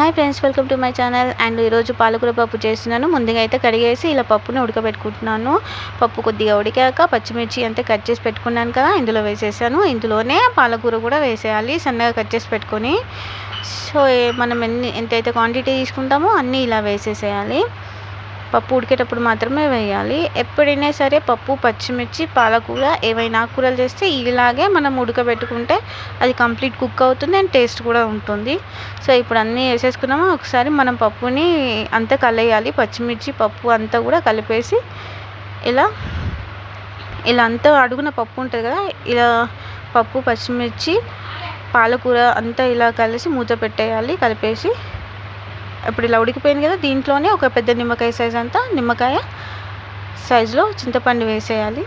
Hi friends welcome to my channel and ఈరోజు పాలకూర పప్పు చేస్తున్నాను. ముందుగా అయితే కడిగేసి ఇలా పప్పుని ఉడకబెట్టుకుంటున్నాను. పప్పు కొద్దిగా ఉడికాక పచ్చిమిర్చి అంతా కట్ చేసి పెట్టుకున్నాను కదా ఇందులో వేసేసాను. ఇందులోనే పాలకూర కూడా వేసేయాలి సన్నగా కట్ చేసి పెట్టుకొని. సో మనం ఎన్ని ఎంతైతే క్వాంటిటీ తీసుకుంటామో అన్నీ ఇలా వేసేసేయాలి. పప్పు ఉడికేటప్పుడు మాత్రమే వేయాలి. ఎప్పుడైనా సరే పప్పు పచ్చిమిర్చి పాలకూర ఏవైనా కూరలు చేస్తే ఇలాగే మనం ఉడకబెట్టుకుంటే అది కంప్లీట్ కుక్ అవుతుంది అండ్ టేస్ట్ కూడా ఉంటుంది. సో ఇప్పుడు అన్నీ వేసేసుకున్నాము? ఒకసారి మనం పప్పుని అంతా కలియాలి పచ్చిమిర్చి పప్పు అంతా కూడా కలిపేసి ఇలా ఇలా అంతా అడుగున పప్పు ఉంటుంది కదా ఇలా పప్పు పచ్చిమిర్చి పాలకూర అంతా ఇలా కలిసి మూత పెట్టేయాలి. కలిపేసి ఇప్పుడు ఇలా ఉడికిపోయింది కదా దీంట్లోనే ఒక పెద్ద నిమ్మకాయ సైజ్ అంతా నిమ్మకాయ సైజులో చింతపండు వేసేయాలి.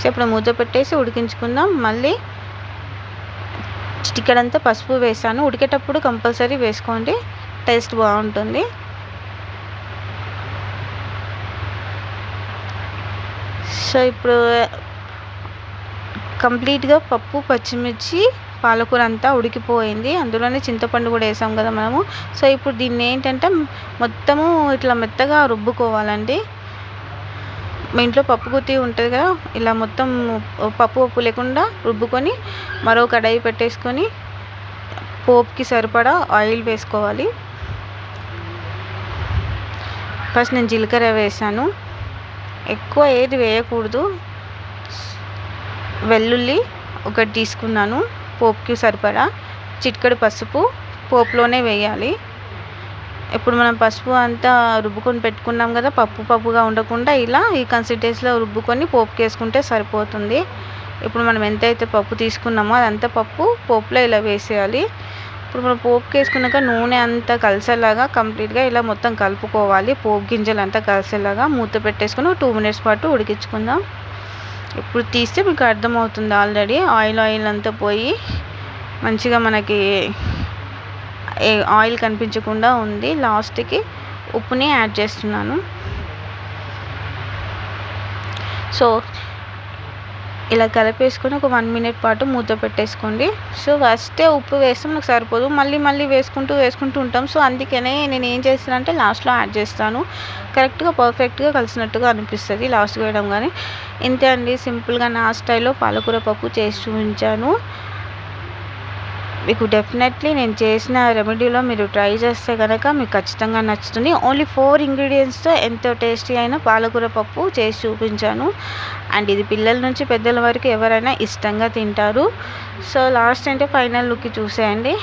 సో ఇప్పుడు మూత పెట్టేసి ఉడికించుకుందాం. మళ్ళీ చిటికెడంతా పసుపు వేసాను. ఉడికేటప్పుడు కంపల్సరీ వేసుకోండి. టేస్ట్ బాగుంటుంది. సో ఇప్పుడు కంప్లీట్గా పప్పు పచ్చిమిర్చి పాలకూర అంతా ఉడికిపోయింది. అందులోనే చింతపండు కూడా వేసాం కదా మనము. సో ఇప్పుడు దీన్ని ఏంటంటే మొత్తము ఇట్లా మెత్తగా రుబ్బుకోవాలండి. మీ ఇంట్లో పప్పు గుత్తి ఉంటుంది కదా ఇలా మొత్తం పప్పు ఉప్పు లేకుండా రుబ్బుకొని మరో కడాయి పెట్టేసుకొని పోపుకి సరిపడా ఆయిల్ వేసుకోవాలి. ఫస్ట్ నేను జీలకర్ర వేసాను. ఎక్కువ ఏది వేయకూడదు. వెల్లుల్లి ఒకటి తీసుకున్నాను పోపుకి సరిపడా చిటికెడు పసుపు పోపులోనే వేయాలి. ఇప్పుడు మనం పసుపు అంతా రుబ్బుకొని పెట్టుకున్నాం కదా పప్పు పప్పుగా ఉండకుండా ఇలా ఈ కన్సిస్టెన్సీలో రుబ్బుకొని పోపుకి వేసుకుంటే సరిపోతుంది. ఇప్పుడు మనం ఎంతైతే పప్పు తీసుకున్నామో అదంతా పప్పు పోపులో ఇలా వేసేయాలి. ఇప్పుడు మనం పోపుకి వేసుకున్నాక నూనె అంతా కలిసేలాగా కంప్లీట్గా ఇలా మొత్తం కలుపుకోవాలి. పోపు గింజలు అంతా కలిసేలాగా మూత పెట్టేసుకుని టూ మినిట్స్ పాటు ఉడికించుకుందాం. ఇప్పుడు తీస్తే మీకు అర్థమవుతుంది ఆల్రెడీ. ఆయిల్ ఆయిల్ అంతా పోయి మంచిగా మనకి ఆయిల్ కనిపించకుండా ఉంది. లాస్ట్కి ఉప్పుని యాడ్ చేస్తున్నాను. సో ఇలా కలిపేసుకొని ఒక వన్ మినిట్ పాటు మూత పెట్టేసుకోండి. సో ఫస్టే ఉప్పు వేస్తే మనకు సరిపోదు. మళ్ళీ మళ్ళీ వేసుకుంటూ వేసుకుంటూ ఉంటాం. సో అందుకనే నేను ఏం చేస్తానంటే లాస్ట్లో యాడ్ చేస్తాను. కరెక్ట్గా పర్ఫెక్ట్గా కలిసినట్టుగా అనిపిస్తుంది లాస్ట్ వేయడం కానీ ఇంతే అండి. సింపుల్గా నా స్టైల్లో పాలకూర పప్పు చేసి చూపించాను. మీకు డెఫినెట్లీ నేను చేసిన రెమెడీలో మీరు ట్రై చేస్తే కనుక మీకు ఖచ్చితంగా నచ్చుతుంది. ఓన్లీ ఫోర్ ఇంగ్రీడియంట్స్తో ఎంతో టేస్టీ అయిన పాలకూర పప్పు చేసి చూపించాను. అండ్ ఇది పిల్లల నుంచి పెద్దల వరకు ఎవరైనా ఇష్టంగా తింటారు. సో లాస్ట్ అంటే ఫైనల్ లుక్ చూసేయండి.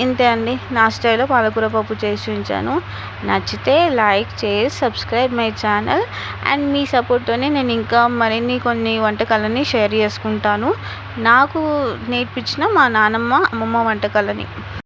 ఇంతే అండి. నా స్టైల్లో పాలకూర పప్పు చేసి ఉంచాను. నచ్చితే లైక్ చేసి సబ్స్క్రైబ్ మై ఛానల్. అండ్ మీ సపోర్ట్తోనే నేను ఇంకా మరిన్ని కొన్ని వంటకాలని షేర్ చేసుకుంటాను. నాకు నేర్పించిన మా నానమ్మ అమ్మమ్మ వంటకాలని.